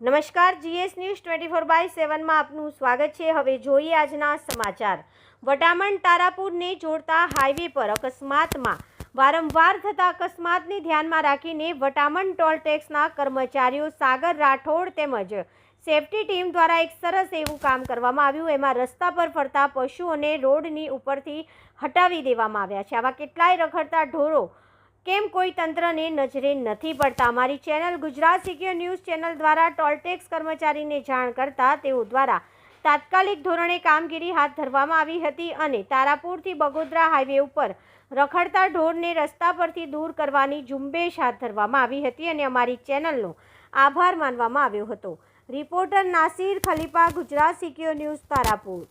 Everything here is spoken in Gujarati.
નમસ્કાર, GS news twenty four by સેવનમાં આપનું સ્વાગત છે. હવે જોઈએ આજના સમાચાર. વટામણ તારાપુરને જોડતા હાઈવે પર અકસ્માતમાં વારંવાર થતા અકસ્માતને ધ્યાનમાં રાખીને વટામણ ટોલ ટેક્સના કર્મચારીઓ સાગર રાઠોડ તેમજ સેફટી ટીમ દ્વારા એક સરસ એવું કામ કરવામાં આવ્યું. એમાં રસ્તા પર ફરતા પશુઓને રોડની ઉપરથી હટાવી દેવામાં આવ્યા છે. આવા કેટલાય રખડતા ઢોરો કેમ કોઈ તંત્રને નજરે નથી પડતા? અમારી channel Gujarat secure news channel દ્વારા ટોલટેક્સ કર્મચારીને જાણ કરતા તેઓ દ્વારા તાત્કાલિક ધોરણે કામગીરી હાથ ધરવામાં આવી હતી અને તારાપુરથી બગોદરા હાઈવે ઉપર રખડતા ઢોરને રસ્તા પરથી દૂર કરવાની ઝુંબેશ હાથ ધરવામાં આવી હતી અને અમારી ચેનલનો આભાર માનવામાં આવ્યો હતો. Reporter Nasir Khalifa, Gujarat secure news Tarapur.